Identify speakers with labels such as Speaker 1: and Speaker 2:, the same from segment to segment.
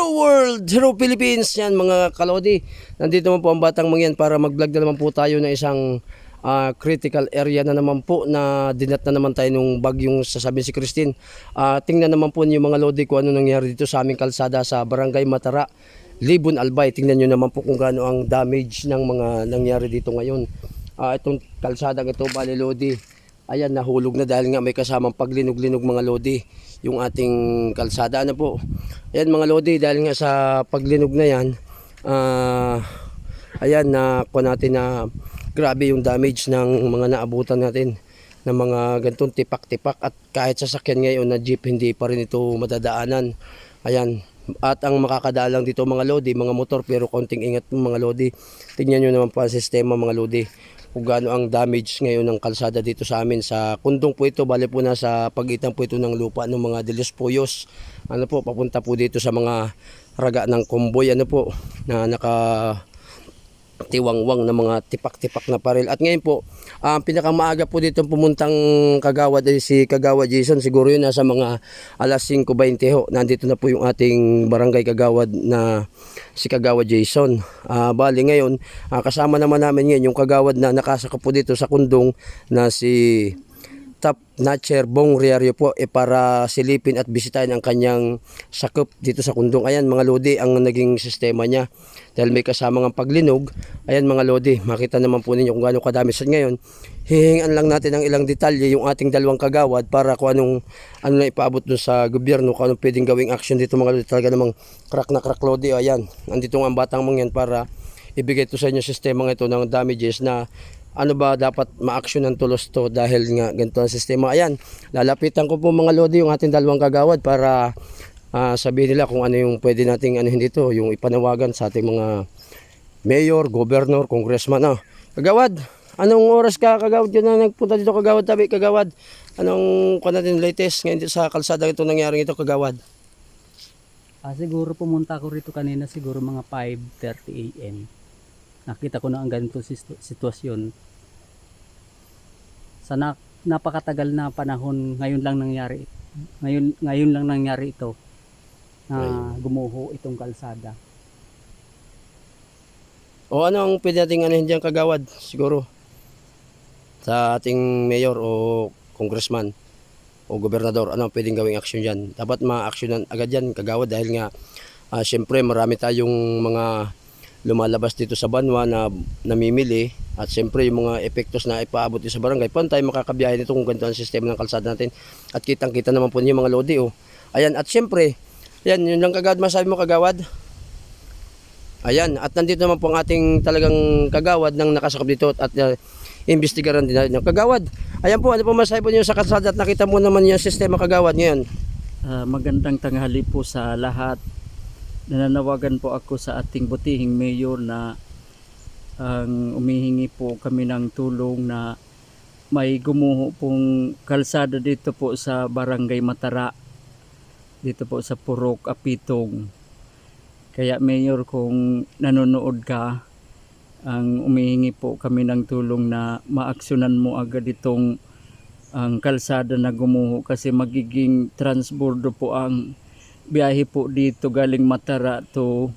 Speaker 1: Hello world! Hello Philippines! Yan mga kalodi. Nandito po ang batang mangyan para mag-vlog na naman po tayo ng isang ah, critical area na naman po na dinat na naman tayo nung bagyong sasabihin si Christine. Ah, tingnan naman po niyo mga lodi kung ano nangyari dito sa aming kalsada sa Barangay Matara, Libon Albay. Tingnan niyo naman po kung gaano ang damage ng mga nangyari dito ngayon. Ah, itong kalsada ito, bali lodi. Ayan, nahulog na dahil nga may kasamang paglinog-linog mga lodi yung ating kalsada. Ano po? Ayan mga lodi, dahil nga sa paglinog na yan, ah, ayan na po natin na grabe yung damage ng mga naabutan natin ng mga gantong tipak-tipak at kahit sasakyan ngayon na jeep hindi pa rin ito madadaanan. Ayan. At ang makakadaan lang dito mga lodi, mga motor pero konting ingat mga lodi. Tingnan nyo naman po ang sistema mga lodi kung gaano ang damage ngayon ng kalsada dito sa amin. Sa kundong po ito bali po na sa pagitan po ito ng lupa ng mga Dilos Puyos. Ano po papunta po dito sa mga raga ng convoy ano po na naka tiwangwang na mga tipak-tipak na paril. At ngayon po, ang pinakamaaga po dito pumuntang kagawad ay si Kagawad Jason. Siguro yun nasa mga alas 5.20 ho. Nandito na po yung ating barangay kagawad na si Kagawad Jason. Ah, bali ngayon, ah, kasama naman namin ngayon yung kagawad na nakasaka po dito sa kundong na si top notcher Bong Riario po eh, para silipin at bisitahin ang kanyang sakop dito sa kundong. Ayan mga lodi ang naging sistema niya. Dahil may kasama ng paglinog. Ayan mga lodi, makita naman po ninyo kung gaano kadami sa ngayon. Hihingan lang natin ng ilang detalye yung ating dalawang kagawad para kung anong ano na ipaabot dun sa gobyerno, kung anong pwedeng gawing action dito mga lodi. Talaga namang crack na crack lodi. Ayan, andito ang batang mangyan para ibigay to sa inyo sistema nga ito ng damages na ano ba dapat ma-action ng tulos to dahil nga ganito ang sistema. Ayan, lalapitan ko po mga lodi yung ating dalawang kagawad para ah, sabihin nila kung ano yung pwede nating ano dito, yung ipanawagan sa ating mga mayor, governor, congressman. Ah. Kagawad, anong oras ka kagawad yun na nagpunta dito kagawad tabi kagawad? Anong kung natin latest ngayon sa kalsada ito nangyaring ito kagawad?
Speaker 2: Ah, siguro pumunta ako rito kanina siguro mga 5.30 a.m. Nakita ko na ang ganito sitwasyon. Sa na- napakatagal na panahon, ngayon lang nangyari. Ngayon, ngayon lang nangyari ito na gumuho itong kalsada.
Speaker 1: O ano ang pwede nating ano diyan kagawad siguro sa ating mayor o congressman o gobernador ano ang pwedeng gawing action diyan dapat ma-actionan agad yan kagawad dahil nga ah, syempre marami tayong mga lumalabas dito sa banwa na namimili at syempre yung mga epektos na ipaabot sa barangay paano tayo makakabiyahe nito kung ganito ang sistema ng kalsada natin at kitang kita naman po niyo mga lodi oh ayan at syempre yan yun lang kagawad masabi mo kagawad Ayan, at nandito naman po ang ating talagang kagawad ng nakasakop dito at uh, imbestigaran din natin. Kagawad, ayan po, ano po masabi po niyo sa kalsada at nakita mo naman yung sistema kagawad ngayon?
Speaker 2: Ah, magandang tanghali po sa lahat. Nananawagan po ako sa ating butihing mayor na ang umihingi po kami ng tulong na may gumuho pong kalsada dito po sa Barangay Matara dito po sa Purok Apitong. Kaya mayor kung nanonood ka ang umihingi po kami ng tulong na maaksyonan mo agad itong ang kalsada na gumuho kasi magiging transbordo po ang biyahe po dito galing Matara to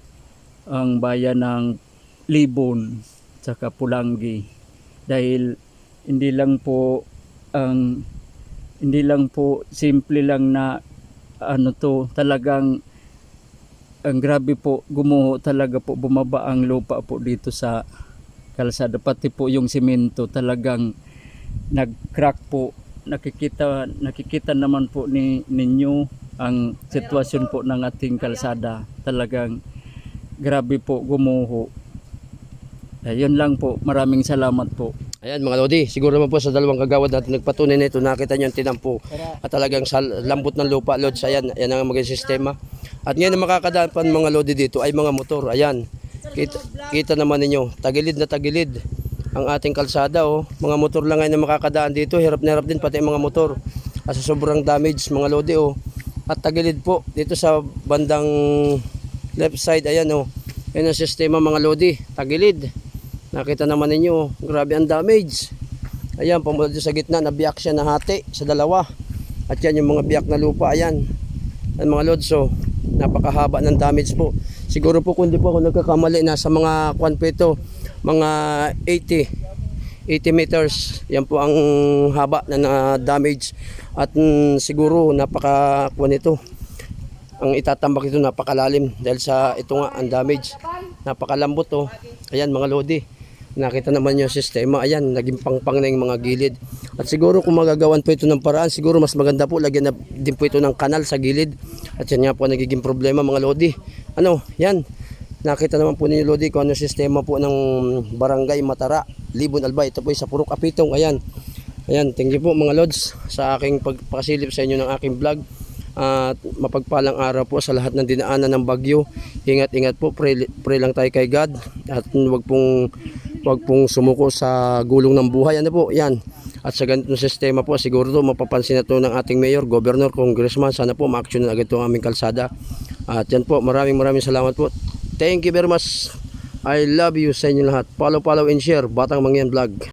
Speaker 2: ang bayan ng Libon tsaka Pulangi dahil hindi lang po ang hindi lang po simple lang na ano to talagang ang grabe po gumuho talaga po bumaba ang lupa po dito sa kalsada. Pati po yung simento talagang nag-crack po. Nakikita nakikita naman po ni ninyo ang sitwasyon po ng ating kalsada talagang grabe po gumuho ayun lang po maraming salamat po
Speaker 1: Ayan mga lodi, siguro naman po sa dalawang kagawad natin nagpatunay nito, nakita niyo ang tinampo at talagang sa lambot ng lupa, lods, ayan, ayan ang maging sistema. At ngayon ang makakadaan pa mga lodi dito ay mga motor, ayan. Kita, kita naman ninyo, tagilid na tagilid ang ating kalsada, oh. Mga motor lang ngayon na makakadaan dito, hirap na hirap din pati ang mga motor. Kasi sobrang damage mga lodi, oh. At tagilid po, dito sa bandang left side, ayan, oh. Yan ang sistema mga lodi, tagilid. Nakita naman ninyo, grabe ang damage. Ayan, pamula dito sa gitna, nabiyak siya na hati sa dalawa. At yan yung mga biyak na lupa, ayan. Ang mga lodso. napakahaba ng damage po. Siguro po kung di po ako nagkakamali, nasa mga kwan po ito, mga 80, 80 meters. Yan po ang haba na na-damage. At mm, siguro napaka kwan ito. Ang itatambak ito napakalalim dahil sa ito nga ang damage. Napakalambot to. Ayan mga lodi. Nakita naman yung sistema. Ayan, naging pangpang na yung mga gilid. At siguro kung magagawan po ito ng paraan, siguro mas maganda po lagyan na din po ito ng kanal sa gilid. At yan nga po nagiging problema mga lodi. Ano, yan. Nakita naman po ninyo lodi kung ano sistema po ng barangay Matara, Libon Albay. Ito po sa Purok Apitong. Ayan. Ayan, thank you po mga lods sa aking pagpakasilip sa inyo ng aking vlog. At mapagpalang araw po sa lahat ng dinaanan ng bagyo. Ingat-ingat po, pray, pray lang tayo kay God. At wag pong wag pong sumuko sa gulong ng buhay. Ano po, yan. At sa ganitong sistema po, siguro to mapapansin na to ng ating mayor, governor, congressman. Sana po ma-action na agad to ang aming kalsada. At yan po, maraming maraming salamat po. Thank you very much. I love you sa inyo lahat. Follow, follow, and share. Batang Mangyan Vlog.